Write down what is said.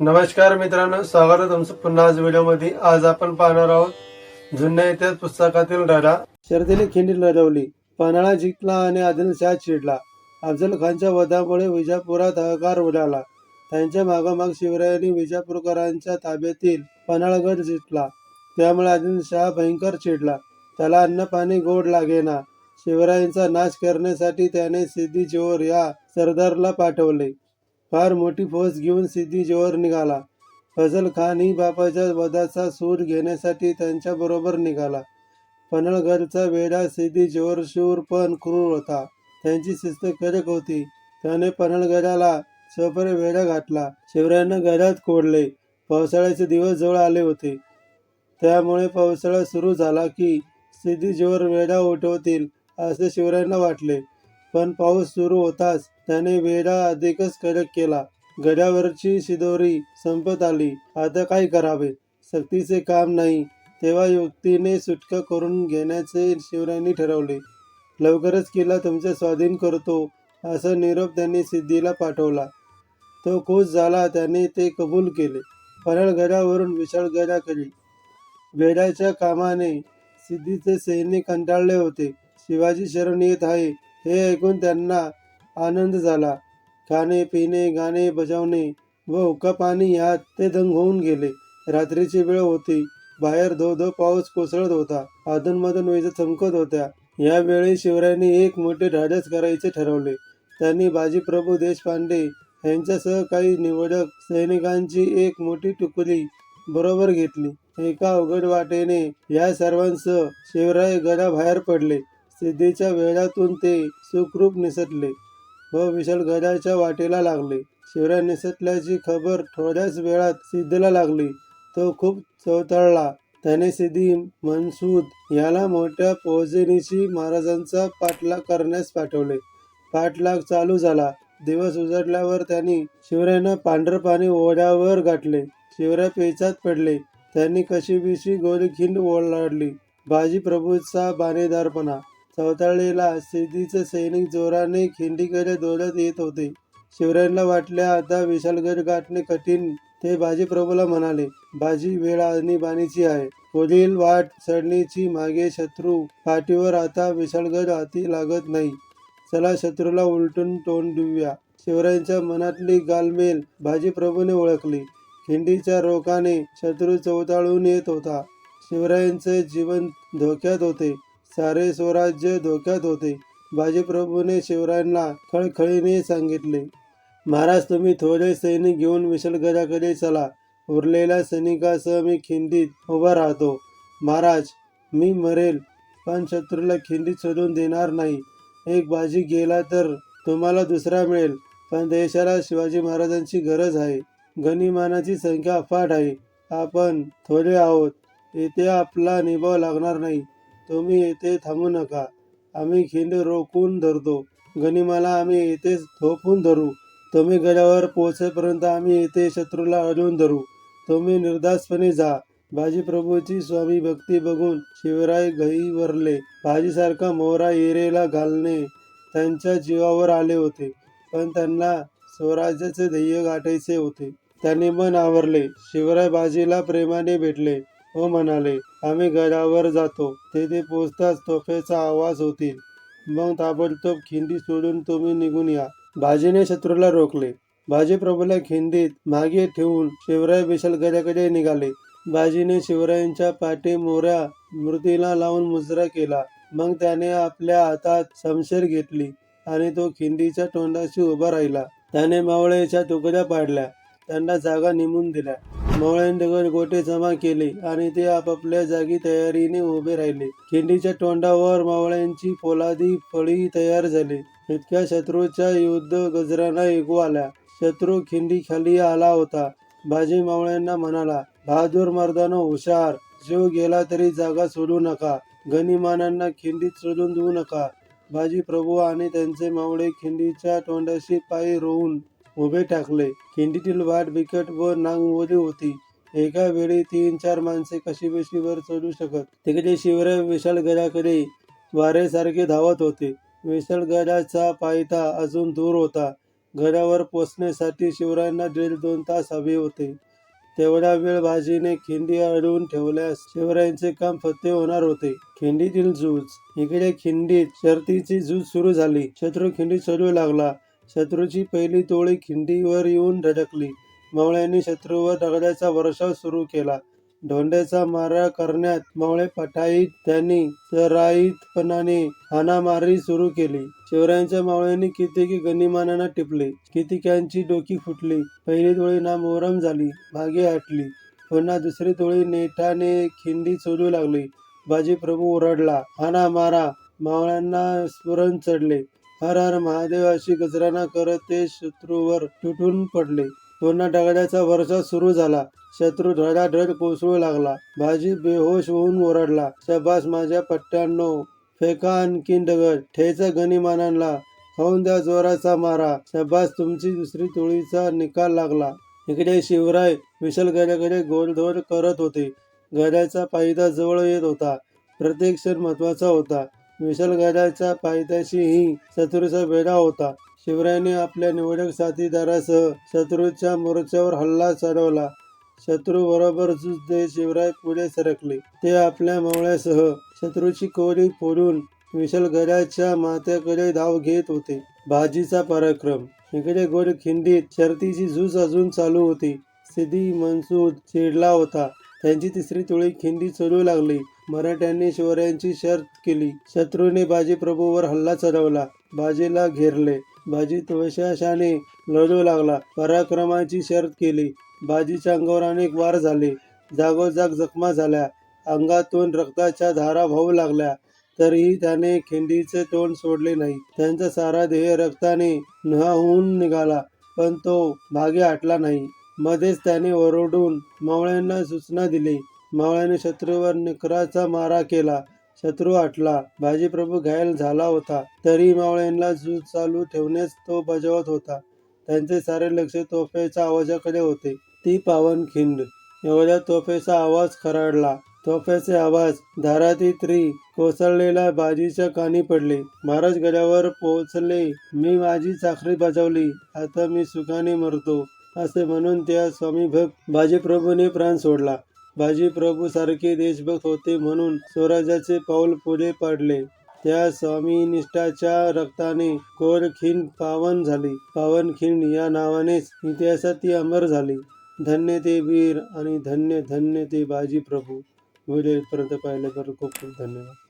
नमस्कार मित्रांनो स्वागत आहे तुमचं पुन्हा आज व्हिडिओमध्ये. आज आपण पाहणार आहोत जुन्या इतिहास पुस्तकातील लढा. शर्दीने खिंडी लढवली. पन्हाळा जिंकला आणि आदिलशाह चिडला. अफजल खानच्या वधामुळे विजापुरात हाहाकार उडाला. त्यांच्या मागोमाग शिवरायांनी विजापूरकरांच्या ताब्यातील पन्हाळगड जिंकला. त्यामुळे आदिलशाह भयंकर चिडला. त्याला अन्न पाणी गोड लागेना. शिवरायांचा नाश करण्यासाठी त्याने सिद्धी जोर या सरदारला पाठवले. फार मोठी फौज घेऊन सिद्धी जोहर निघाला. फजल खान ही बापाच्या वधाचा सूर घेण्यासाठी त्यांच्याबरोबर निघाला. पनळगडचा वेढा सिद्धी जोहर शूर पण क्रूर होता. त्यांची शिस्त कडक होती. त्याने पनळगडाला सफर वेढा घातला. शिवरायांना गडात कोडले पावसाळ्याचे दिवस जवळ आले होते. त्यामुळे पावसाळा सुरू झाला की सिद्धी जोहर वेढा उठवतील असे शिवरायांना वाटले. पण पाऊस सुरू होताच त्याने वेढा अधिकच कडक केला. गड्यावरची शिदोरी संपत आली. आता काय करावे? सक्तीचे काम नाही. तेव्हा युक्तीने सुटका करून घेण्याचे शिवरायांनी ठरवले. लवकरच किल्ला तुमच्या स्वाधीन करतो असा निरोप त्यांनी सिद्धीला पाठवला. तो खुश झाला त्याने ते कबूल केले. पनळगडावरून विशाळगडाकडे वेडाच्या कामाने सिद्धीचे सैनिक कंटाळले होते. शिवाजी शरण येत आहे. हे ऐकून त्यांना आनंद झाला. खाणे पिणे गाणे बजावणे व उका पाणी यात ते दंग होऊन गेले. रात्रीची वेळ होती. बाहेर धो धो पाऊस कोसळत होता. अधूनमधून विजा चमकत होत्या. यावेळी शिवरायांनी एक मोठे धाडस करायचे ठरवले. त्यांनी बाजीप्रभू देशपांडे यांच्यासह काही निवडक सैनिकांची एक मोठी तुकडी बरोबर घेतली. एका अवघड वाटेने या सर्वांसह शिवराय गडाबाहेर पडले. सिद्धीच्या वेळातून ते सुखरूप निसटले. व विशालगडाच्या वाटेला लागले. शिवराय निसटल्याची खबर थोड्याच वेळात सिद्धीला लागली. तो खूप चवताळला. त्याने सिद्धी मनसूद याला मोठ्या फौजेनिशी महाराजांचा पाठलाग करण्यास पाठवले. पाठलाग चालू झाला. दिवस उजाडल्यावर त्यांनी शिवरायांना पांढरं पाणी ओढ्यावर गाठले शिवराय पेचात पडले. त्यांनी कशीबिशी गोरीखिंड ओलाडली. बाजी प्रभूचा बाणेदारपणा. चवताळलेला सिद्धीचे सैनिक जोराने खिंडीकडे दौडत येत होते. शिवरायांना वाटले आता विशालगड गाठणे कठीण ते बाजीप्रभूला म्हणाले बाजी वेळ आणीबाणीची आहे. पुढील वाट चढणीची मागे शत्रू पाठीवर आता विशालगड हाती लागत नाही. चला शत्रूला उलटून तोंड देऊया. शिवरायांच्या मनातली गालमेल बाजीप्रभूने ओळखली. खिंडीच्या रोखाने शत्रू चवताळून येत होता. शिवरायांचे जीवन धोक्यात होते. सारे स्वराज्य धोक्यात होते. बाजीप्रभूने शिवरायांना खळखळीने सांगितले महाराज तुम्ही थोडे सैनिक घेऊन विशालगडाकडे चला. उरलेल्या सैनिकासह मी खिंडीत उभा राहतो. महाराज मी मरेल पण शत्रूला खिंडीत सोडून देणार नाही. एक बाजी गेला तर तुम्हाला दुसरा मिळेल पण देशाला शिवाजी महाराजांची गरज आहे. गनिमानाची संख्या अफाट आहे. आपण थोडे आहोत. येथे आपला निभाव लागणार नाही. तुम्ही येथे थांबू नका. आम्ही खिंड रोखून धरतो. गनिमाला आम्ही येथे थोपून धरू. तुम्ही गडावर पोहोचेपर्यंत आम्ही येथे शत्रूला अडवून धरू. तुम्ही निर्धासपणे जा. बाजीप्रभूची स्वामी भक्ती बघून शिवराय गहीवरले बाजीसारखा मोहरा एरेला घालणे त्यांच्या जीवावर आले होते. पण त्यांना स्वराज्याचे ध्येय गाठायचे होते. त्यांनी मन आवरले. शिवराय बाजीला प्रेमाने भेटले. हो म्हणाले आम्ही गडावर जातो तेथे पोचताच तोफेचा आवाज होतील. मग ताबडतोब खिंडी सोडून तुम्ही निघून या. बाजीने शत्रूला रोखले. बाजी प्रभूला खिंडीत मागे ठेवून शिवराय विशालगडाकडे निघाले. बाजीने शिवरायांच्या पाठी मोऱ्या मृतीला लावून मुजरा केला. मग त्याने आपल्या हातात समशेर घेतली आणि तो खिंडीच्या तोंडाशी उभा राहिला. त्याने मावळ्याच्या तुकड्या पाडल्या. त्यांना जागा नेमून दिल्या. मावळ्यांनी गोटे जमा केले आणि ते आपापल्या जागी तयारीने उभे राहिले. खिंडीच्या तोंडावर मावळ्यांची पोलादी फळी तयार झाली. इतक्या शत्रूच्या युद्ध गजरांना ऐकू आल्या. शत्रू खिंडी खाली आला होता. बाजी मावळ्यांना म्हणाला बहादूर मर्दानो हुशार. जीव गेला तरी जागा सोडू नका. गनिमानांना खिंडीत सोडून देऊ नका. बाजी प्रभू आणि त्यांचे मावळे खिंडीच्या तोंडाशी पायी रोवून उभे टाकले. खिंडीतील वाट बिकट व नांगवली होती. एका वेळी तीन चार माणसे कशी वर चढू शकत. तिकडे शिवराय विशाळगडाकडे वारेसारखे धावत होते. विशाळगडाचा पायथा अजून दूर होता. गडावर पोचण्यासाठी शिवरायांना दीड दोन तास हवे होते. तेवढा वेळ बाजीने खिंडी अडवून ठेवल्यास शिवरायांचे काम फत्ते होणार होते. खिंडीतील झूज. इकडे खिंडीत शर्तीची झूज सुरू झाली. शत्रू खिंडी चढू लागला. शत्रूची पहिली टोळी खिंडीवर येऊन धडकली. मावळ्यांनी शत्रूवर दगडाचा वर्षाव सुरू केला. धोंड्याचा मारा करण्यात मावळे पठाईत त्यांनी सराईतपणाने हाणामारी सुरू केली. शिवरायांच्या मावळ्यांनी कितीकी गनिमानांना टिपले कितीक्यांची डोकी फुटली. पहिली टोळी ना मोहरम झाली भागे हटली. पुन्हा दुसरी टोळी नेटाने खिंडी सोडू लागली. बाजीप्रभू ओरडला हाना मारा मावळ्यांना स्फुरण चढले. हर हर महादेव अशी गजराना करत ते शत्रूवर तुटून पडले. पुन्हा दगडाचा वर्षा सुरू झाला. शत्रू धडाधड कोसळू लागला. बाजी बेहोश होऊन ओरडला. शबास माझ्या पट्ट्यांनो. फेका आणखीन दगड ठेचा गणिमानांना खाऊन द्या जोराचा मारा. शबास तुमची दुसरी टोळीचा निकाल लागला. इकडे शिवराय विशाल गड्याकडे गोलधोड करत होते. गड्याचा पायदा जवळ येत होता. प्रत्येक क्षण महत्त्वाचा होता. विशाल पायथ्याशीही शत्रूचा वेढा होता. शिवरायाने आपल्या निवडक साथीदारासह शत्रूच्या मोर्चावर हल्ला चढवला. शत्रू बरोबर झुज शिवराय पुढे सरकले. ते आपल्या मवळ्यासह शत्रूची कोडी फोडून विशलगडाच्या माथ्याकडे धाव घेत होते. बाजीचा पराक्रम. इकडे गोड खिंडीत शर्तीची झूज अजून चालू होती. सिद्धी मनसूद चिडला होता. त्यांची तिसरी टोळी खिंडी चढू लागली. मराठ्यांनी शिवरायांची शर्त केली. शत्रूने बाजी प्रभूवर हल्ला चढवला. बाजीला घेरले. बाजी त्वशाशाने लढू लागला. पराक्रमाची शर्त केली. बाजीच्या अंगावर अनेक वार झाले. जागोजाग जखमा झाल्या. अंगातून रक्ताच्या धारा वाहू लागल्या. तरीही त्याने खिंडीचे तोंड सोडले नाही. त्यांचा सारा देह रक्ताने होऊन निघाला. पण तो भागे आटला नाही. मध्येच त्याने ओरडून मावळ्यांना सूचना दिली. मावळ्याने शत्रूवर निकराचा मारा केला. शत्रू आटला बाजीप्रभू घायल झाला होता. तरी मावळ्यांना झूज चालू ठेवण्यास तो बजावत होता. त्यांचे सारे लक्ष तोफेच्या आवाजाकडे होते. ती पावन खिंड. एवढ्या तोफेचा आवाज खराडला. तोफेचे आवाज धाराती त्री कोसळलेल्या बाजीच्या कानी पडले. महाराज गड्यावर पोहोचले. मी माझी चाकरी बजावली. आता मी सुखाने मरतो. असे म्हणून त्या स्वामी भक्त बाजीप्रभूने प्राण सोडला. बाजीप्रभू सारखे देशभक्त होते म्हणून स्वराज्याचे पाऊल पुढे पडले. त्या स्वामीनिष्ठाच्या रक्ताने गोरखिंड पावन झाली. पावनखिंड या नावानेच इतिहासात ती अमर झाली. धन्य ते वीर आणि धन्य धन्य ते बाजी प्रभू. व्हिडिओ पर्यंत पाहिल्याबद्दल खूप खूप धन्यवाद.